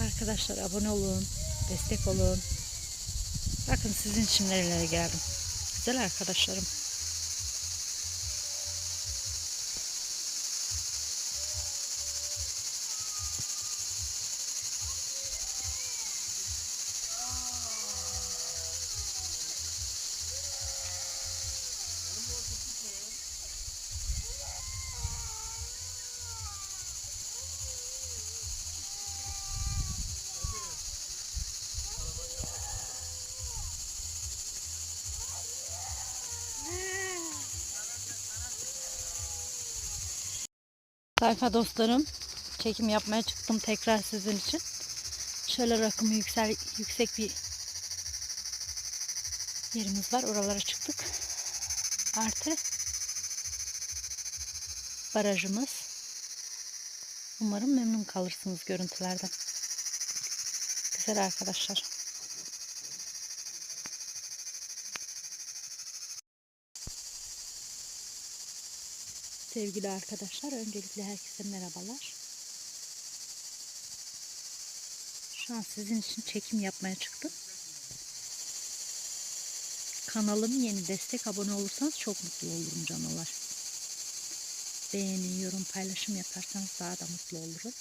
arkadaşlar abone olun. Destek olun. Bakın sizin için nerelere geldim. Güzel arkadaşlarım. Sayfa dostlarım çekim yapmaya çıktım tekrar sizin için. Şöyle rakımı yüksel, yüksek bir yerimiz var. Oralara çıktık. Artı barajımız. Umarım memnun kalırsınız görüntülerden. Güzel arkadaşlar. Sevgili arkadaşlar, öncelikle herkese merhabalar. Şu an sizin için çekim yapmaya çıktım. Kanalım yeni destek abone olursanız çok mutlu olurum canalar. Beğeni, yorum, paylaşım yaparsanız daha da mutlu olurum.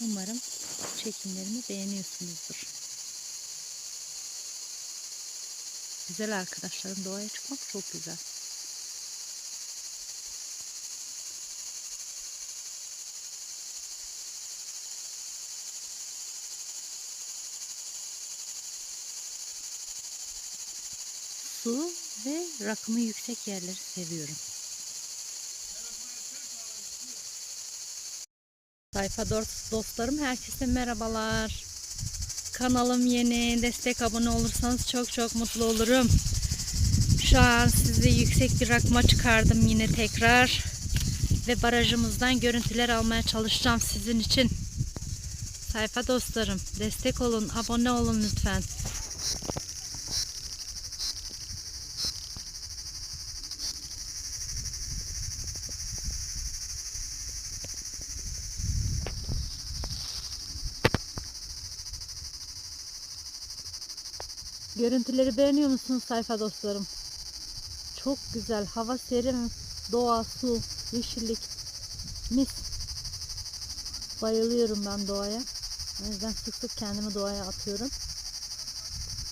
Umarım çekimlerimi beğeniyorsunuzdur. Güzel arkadaşlarım doğaya çıkmak çok güzel. Su ve rakımı yüksek yerleri seviyorum. Sayfa dost- dostlarım herkese merhabalar. Kanalım yeni. Destek abone olursanız çok çok mutlu olurum. Şu an sizi yüksek bir rakıma çıkardım yine tekrar. Ve barajımızdan görüntüler almaya çalışacağım sizin için. Sayfa dostlarım destek olun, abone olun lütfen. Görüntüleri beğeniyor musunuz sayfa dostlarım? Çok güzel. Hava serin. Doğa, su, yeşillik. Mis. Bayılıyorum ben doğaya. O yüzden sık sık kendimi doğaya atıyorum.